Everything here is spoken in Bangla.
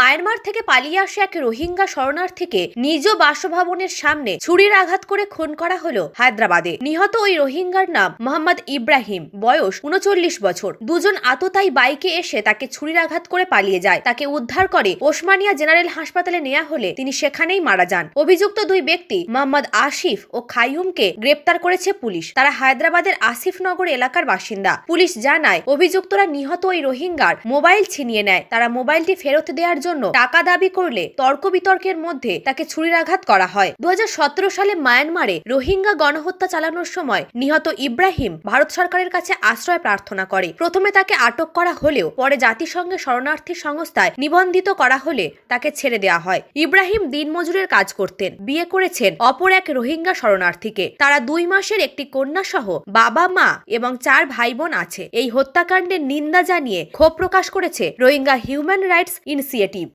মায়ানমার থেকে পালিয়ে আসে এক রোহিঙ্গা শরণার্থীকে নিজ বাসভবনের সামনে ছুরির আঘাত করে খুন করা হলো হায়দ্রাবাদে। নিহত ওই রোহিঙ্গার নাম মোহাম্মদ ইব্রাহিম। বয়স উনচল্লিশ বছর। দুজন আততাই বাইকে এসে তাকে ছুরির আঘাত করে পালিয়ে যায়। তাকে উদ্ধার করে ওসমানিয়া জেনারেল হাসপাতালে নেওয়া হলে তিনি সেখানেই মারা যান। অভিযুক্ত দুই ব্যক্তি মোহাম্মদ আসিফ ও খাইয়ুমকে গ্রেপ্তার করেছে পুলিশ। তারা হায়দ্রাবাদের আসিফনগর এলাকার বাসিন্দা। পুলিশ জানায়, অভিযুক্তরা নিহত ওই রোহিঙ্গার মোবাইল ছিনিয়ে নেয়। তারা মোবাইলটি ফেরত দেওয়ার জন্য টাকা দাবি করলে তর্ক বিতর্কের মধ্যে তাকে ছুরির আঘাত করা হয়। দু হাজার সতেরো সালে মায়ানমারে রোহিঙ্গা গণহত্যা চালানোর সময় নিহত ইব্রাহিম ভারত সরকারের কাছে আশ্রয় প্রার্থনা করে। প্রথমে তাকে আটক করা হলেও পরে জাতিসংঘে শরণার্থী সংস্থায় নিবন্ধিত করা হলে তাকে ছেড়ে দেওয়া হয়। ইব্রাহিম দিনমজুরের কাজ করতেন। বিয়ে করেছেন অপর এক রোহিঙ্গা শরণার্থীকে। তারা দুই মাসের একটি কন্যা সহ বাবা, মা এবং চার ভাই বোন আছে। এই হত্যাকাণ্ডের নিন্দা জানিয়ে ক্ষোভ প্রকাশ করেছে রোহিঙ্গা হিউম্যান রাইটস ইনিশিয়েটিভ।